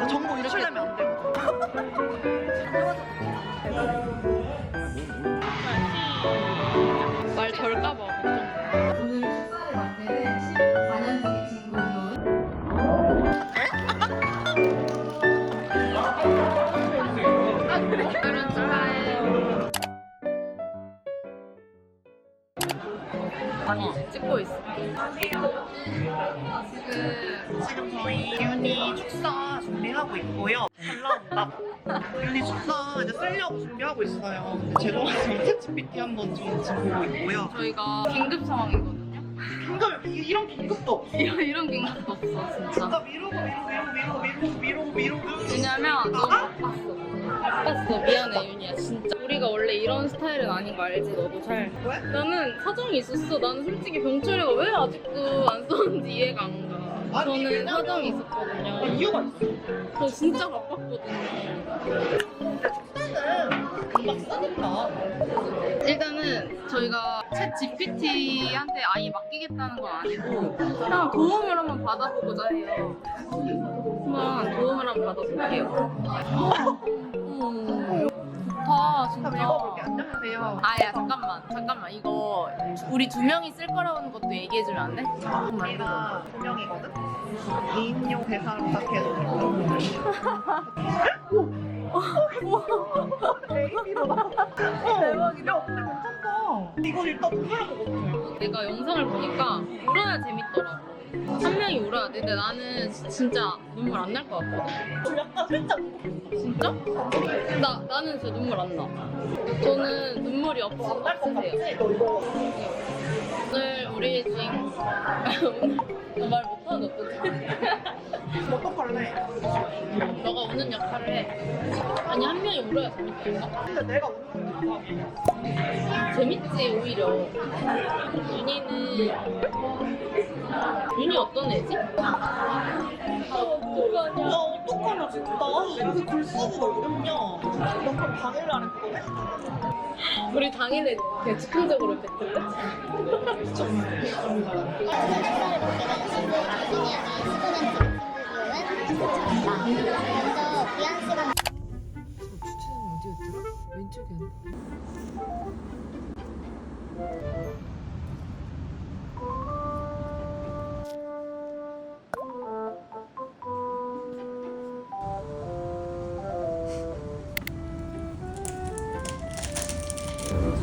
이거 정보 유출되면 안 돼요. 말 덜까봐 걱정. 아니 찍고 있어. 지금 지금 저희 윤희 축사 준비하고 있고요. 잘 나온다. 윤희 축사 이제 쓰려고 준비하고 있어요. 근데 죄송하지만 챗GPT 한번 좀 보고 있고요. 저희가 긴급 상황이거든요. 긴급 이- 이런 긴급도 없어. 이런 이런 긴급도 없어 진짜. 진짜 미루고 미루고 미루고 미루고 미루고 미루고 왜냐면 너무 바빴어. 바빴어. 미안해 윤희야 진짜. 우리가 원래 이런 스타일은 아닌 거 알지 너도 잘. 왜? 나는 사정이 있었어. 나는 솔직히 병철이가 왜 아직도 안 썼는지 이해가 안 가. 아니, 저는 왜냐면- 사정이 아, 있었거든요. 이유가 있어. 저 진짜 바빴거든요. 금방 쓰니까. 일단은 저희가 챗 GPT한테 아예 맡기겠다는 건 아니고 그냥 도움을 한번 받아보고자 해요. 한번 도움을 한번 받아볼게요. 음, 좋다 진짜. 한번 읽어볼게. 안녕하세요. 아야 잠깐만 잠깐만 이거 우리 두 명이 쓸 거라는 것도 얘기해주면 안 돼? 잠깐만 이거 우리가 두 명이거든? 2인용 대사로 부탁해도 대박이다. 야, 근데 괜찮다. 이거 일단 거 내가 영상을 보니까 울어야 재밌더라고. 한 명이 울어야 돼. 근데 나는 진짜 눈물 안 날 것 같거든. 진짜? 나 나는 진짜 눈물 안 나. 저는 눈물이 없, 없으세요. 오늘 우리 오늘 말 못하는 어떡해? 어떡할래? 너가 우는 역할을 해. 아니 한 명이 울어야 재밌다니까. 근데 내가 우는 거야. 재밌지 오히려. 윤희는 윤희 어떤 애지? 어떡하냐. 야, 어떡하냐, 진짜. 왜글 쓰고 왜 이랬냐. 너 그럼 방해를 안 했거든? 우리 당연히 그냥 즉흥적으로 뱉을래? 주차는 어디였더라? 왼쪽이었나?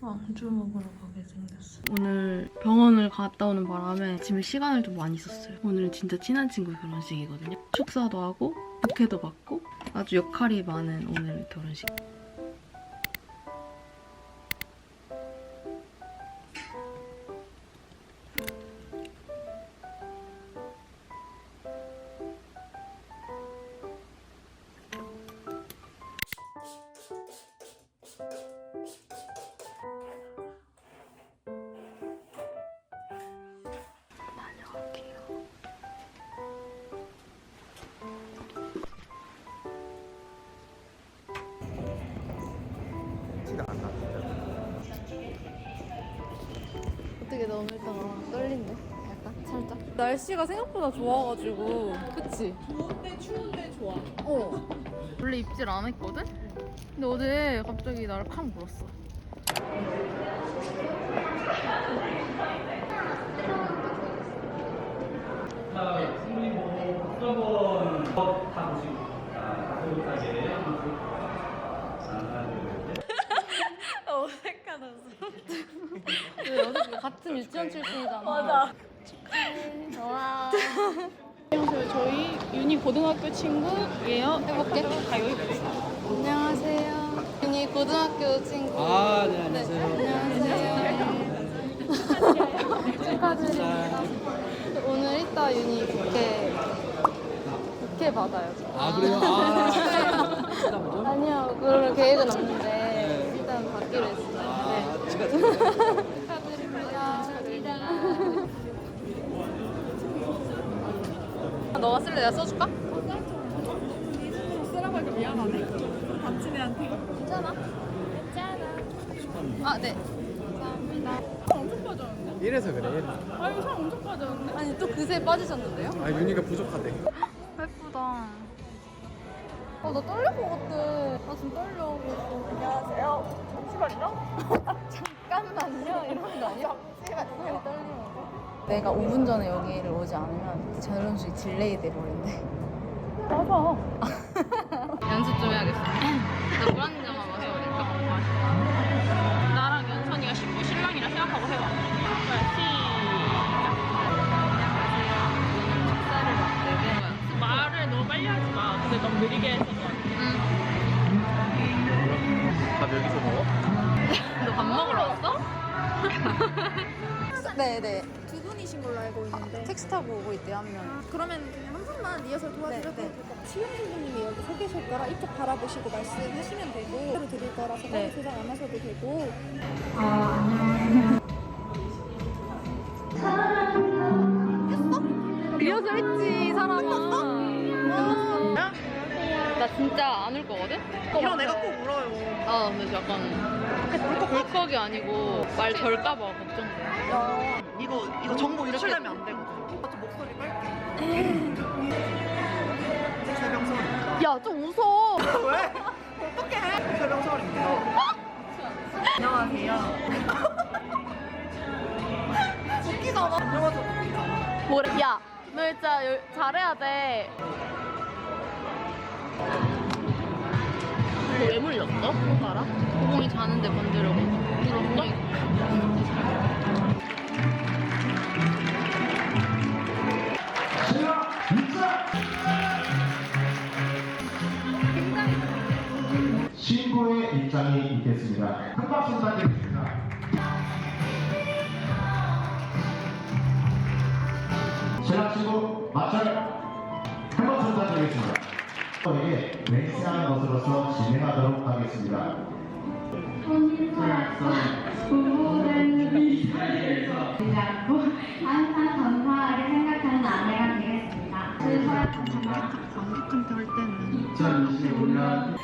왕주 먹으러 가게 생겼어. 오늘 병원을 갔다 오는 바람에 집에 시간을 좀 많이 썼어요. 오늘은 진짜 친한 친구 결혼식이거든요. 축사도 하고 부케도 받고 아주 역할이 많은 오늘 결혼식. 너 오늘따라 떨린데? 약간? 살짝? 날씨가 생각보다 좋아가지고 그치? 좋은데 추운데 좋아 어 원래 입질 안 했거든? 근데 어제 갑자기 나를 팍 물었어. 어색하다 그 어제 같은 유치원 출신이잖아. 맞아 좋아. 안녕하세요 저희 유니 고등학교 친구예요 해볼게. 가요이 안녕하세요. 윤희 고등학교 친구. 아, 네, 안녕하세요. 안녕하세요. 축하드립니다. 오늘 이따 윤희 부케 부케 받아요. 저. 아, 그래요? 아. 아니요, 그럴 계획은 없는데 네. 일단 받기로 했어요. 아, 네. 너가 쓸래? 내가 써줄까? 쓰라고 하니까 미안하네. 다친 애한테. 괜찮아. 괜찮아. 아, 네. 감사합니다. 엄청 빠졌는데? 이래서 그래. 이래서. 아 이거 살 엄청 빠졌는데? 아니, 또 그새 빠지셨는데요? 아 윤희가 부족하대. 예쁘다. 어, 나 떨릴 것 같아. 나 지금 떨려. 안녕하세요. 잠시만요. 잠깐만요. 이런 거 아니야? 잠시만요. 떨리는 내가 5분 전에 여기를 오지 않으면 결혼식이 딜레이 돼버린대. 맞아. 연습 좀 해야겠어. 나 네네. 두 분이신 걸로 알고 있는데. 택시 타고 오고 있대요, 한 명. 그러면 그냥 한 분만 리허설 도와드려도 네, 네. 될것 같아요. 시영 선생님이 여기 서 계실 거라 이쪽 바라보시고 말씀하시면 되고 따로 드릴 거라서 따로 네. 조장 안 하셔도 되고 리허설 했지, 사람아. 끝났어. 나 진짜 안 울 거거든? 이런 애가 꼭 울어요. 아, 근데 약간 울컥이 아니고 말 덜까봐 걱정돼. 이거 이거 정보 유출되면 안 되거든. 저 목소리 깔게. 최병설입니다. 야, 좀 웃어. 왜? 어떡해? 최병설입니다. 안녕하세요. 웃기잖아. 안녕하세요. 웃기잖아. 뭐래? 야, 너 진짜 열- 잘해야 돼. 왜 물렸어? 손가락? 고봉이 자는데 건드려고. 저에게 맹세하는 것으로서 진행하도록 하겠습니다. 되지 않고 항상 감사하게 생각하는 아내가 되겠습니다. 그 사랑합니다. 2025년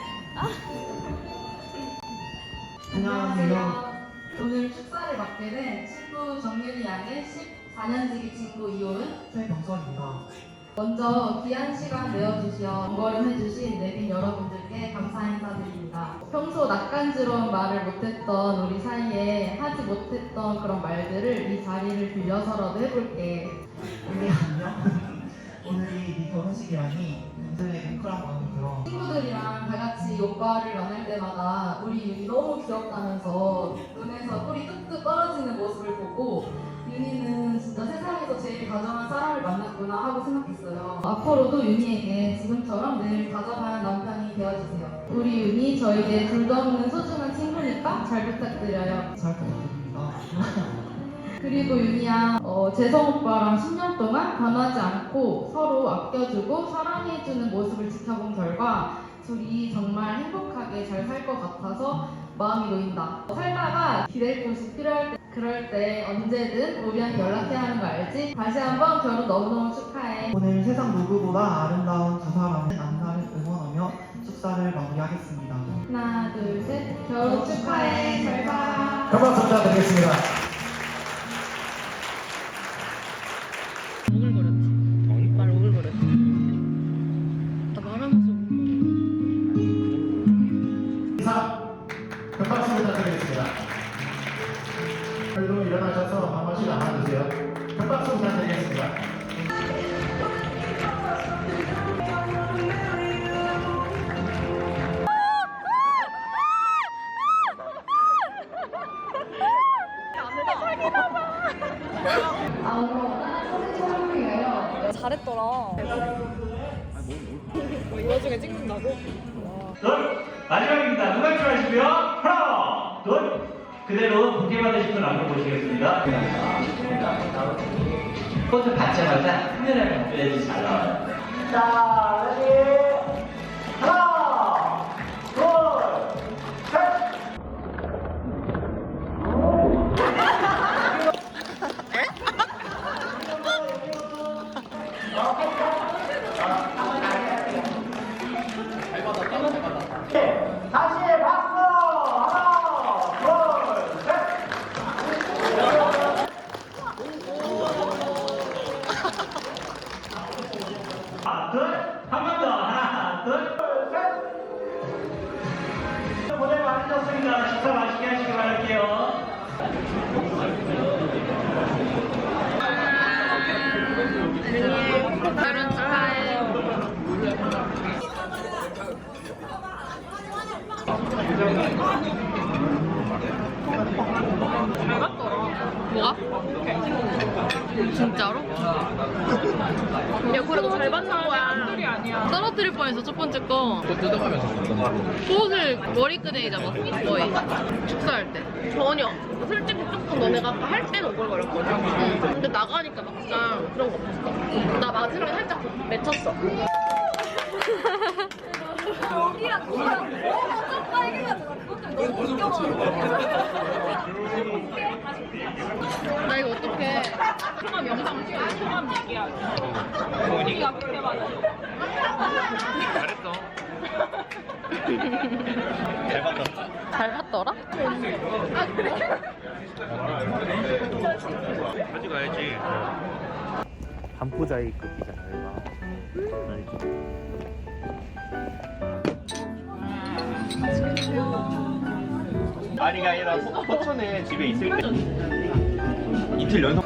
안녕하세요. 오늘 축사를 맡게 된 친구 정윤이 양의 14년지기 친구 이호은 최병설입니다. 먼저 귀한 시간 내어주시어 번거림 해주신 내빈 여러분들께 감사 인사드립니다. 평소 낯간지러운 말을 못했던 우리 사이에 하지 못했던 그런 말들을 이 자리를 빌려서라도 해볼게. 우리 안녕. 오늘이 네 결혼식이라니 굉장히 뭉클한 마음이 들어. 친구들이랑 다 같이 요가를 나눌 때마다 우리 윤이 너무 귀엽다면서 눈에서 꿀이 뚝뚝 떨어지는 모습을 보고 윤이는 진짜 세상에서 제일 다정한 사람을 만났구나 하고 생각했어요. 앞으로도 윤이에게 지금처럼 늘 다정한 남편이 되어주세요. 우리 윤이 저에게 둘도 없는 소중한 친구니까 잘 부탁드려요. 잘 부탁드립니다. 그리고 윤이야, 어, 재성 오빠랑 10년 동안 변하지 않고 서로 아껴주고 사랑해주는 모습을 지켜본 결과 둘이 정말 행복하게 잘 살 것 같아서 마음이 놓인다. 살다가 기댈 곳이 필요할 때, 그럴 때 언제든 우리한테 연락해야 하는 거 알지? 다시 한번 결혼 너무너무 축하해. 오늘 세상 누구보다 아름다운 두 사람의 만나를 응원하며 축사를 마무리하겠습니다. 하나, 둘, 셋. 결혼 축하해. 잘 봐. 큰 박수 부탁드리겠습니다. 그 그대로 부케 받으신 분 안으로 보시겠습니다. 포즈 받자마자 흔들하게 흔들해주시 잘 나와요. 자, 다시. 떨어뜨릴 뻔했어 첫 번째 거. 또 뜯어가면서. 옷을 머리끄댕이 잡았어 거의 축사할 때. 전혀. 솔직히 조금 너네가 아까 할 때는 오글거렸거든. 응. 근데 나가니까 막상 그런 거 없었어. 나 마지막에 살짝 맺혔어. 여기랑 거기랑 완전 빨개가지고 그것 때문에 너무 나 영상 찍어 우리가 그렇게 잘했어. 잘 봤다. 잘 봤더라? 아 그래? 가져가야지. 반포자이급이잖아, 얘가. 알지? 아니가 아니라 포천에 집에 있을 때 이틀 연속